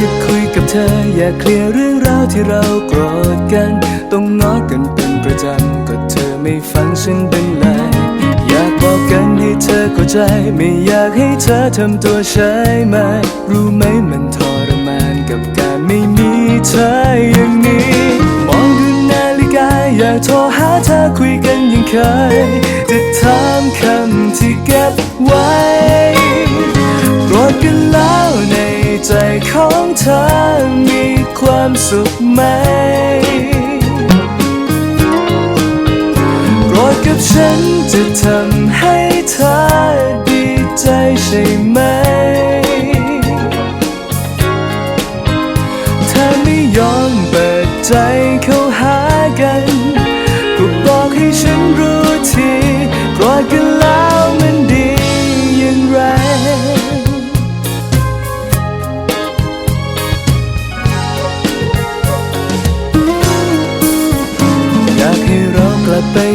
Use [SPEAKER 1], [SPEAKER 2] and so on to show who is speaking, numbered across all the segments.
[SPEAKER 1] จะคุยกับเธอ อยากเคลียร์เรื่องราวที่เราโกรธกัน ต้องงอกันเป็นประจำก็เธอไม่ฟังฉันเป็นไรอยากบอกกันให้เธอเข้าใจ ไม่อยากให้เธอทำตัวใช้ไหมรู้ไหมมันทรมานกับการไม่มีเธออย่างนี้ ความสุขไหมโกรธกับฉันจะทำให้เธอดีใจใช่ไหม เธอไม่ยอมเปิดใจเข้าหากันก็บอกให้ฉันรู้ทีโกรธกันแล้วมัน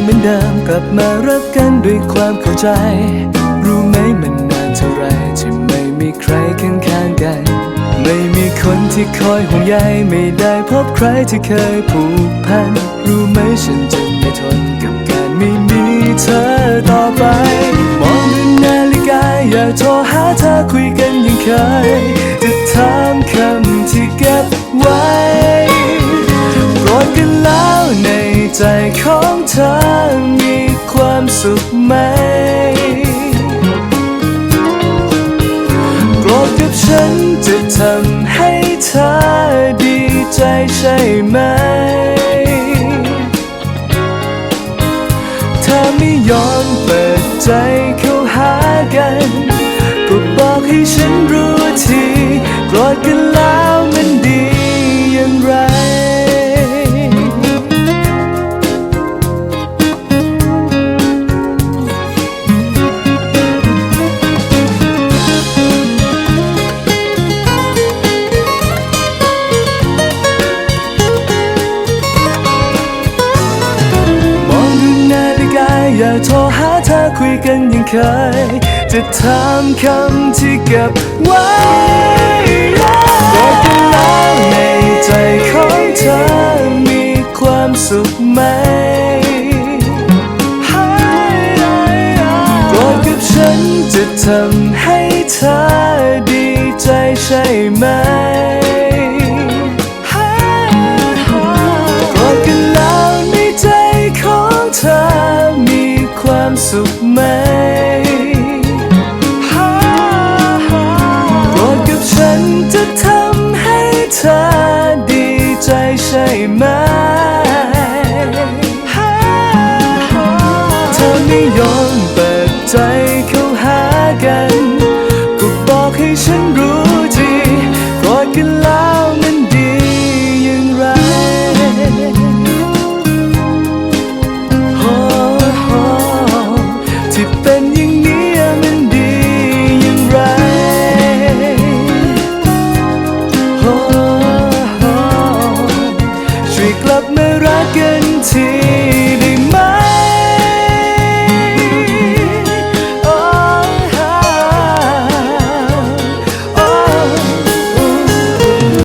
[SPEAKER 1] เหมือนเดิมกลับมารักกันด้วยความเข้าใจ รู้ไหมมันนานเท่าไรที่ไม่มีใครข้างข้างๆกัน ไม่มีคนที่คอยห่วงใยไม่ได้พบใครที่เคยผูกพัน รู้ไหมฉันจะไม่ทนกับการไม่มีเธอต่อไป มองดูนาฬิกาอยากโทรหาเธอคุยกันยังเคยจะถามคำที่เก็บไว้โกรธกันแล้วในใจของเธอ ฉันจะทำให้เธอดีใจใช่ไหมเธอไม่ยอมเปิดใจเข้าหากัน ก็บอกให้ฉันรู้ทีกรธกันแล้วมัน กันยังเคย จะถามคำที่เก็บไว้บอกกันแล้วในใจของเธอมีความสุขไหมโกกับฉันจะทำให้เธอดีใจใช่ไหม ทำให้เธอดีใจใช่ไหม ช่วยกลับมารักกันที